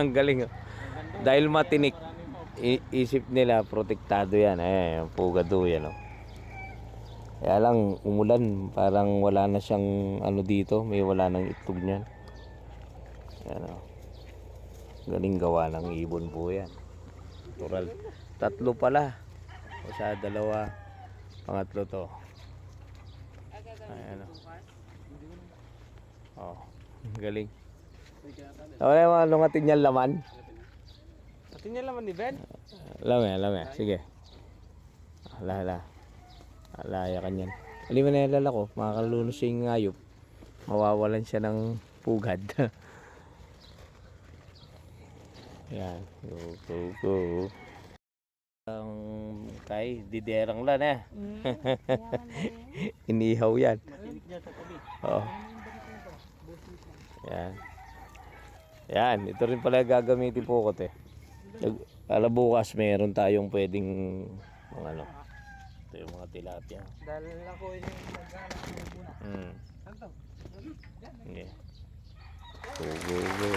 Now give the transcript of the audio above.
Ang galing. oh. Dahil matinik, isip nila protektado yan. Eh, pugado yan. Oh. Kaya lang, umulan. Parang wala na siyang ano dito. May wala nang itlog niyan. Yan oh. Galing gawa ng ibon po yan. Natural. Tatlo pala. O sa dalawa. Pangatlo to. Ayan o. Oh. Galing. Wala yung mga lungatin niyan laman. Pati niya laman ni Ben. Alam eh, alam eh. Sige. Ala, ala. Alaya ka niyan. Alam mo na nalala ko, makakalunos siya yung ngayop. Mawawalan siya ng pugad. Yan. Go, go, go. Ang kay diderang lan eh. Inihaw yan. Oo. Yan. Yan. Ito rin pala gagamitin po ko te. Ala bukas meron tayong pwedeng mga ano. Ito yung mga tilapia. Dahil ako yung naghanap ng muna. Hmm. Saan to? Yeah. Go, go,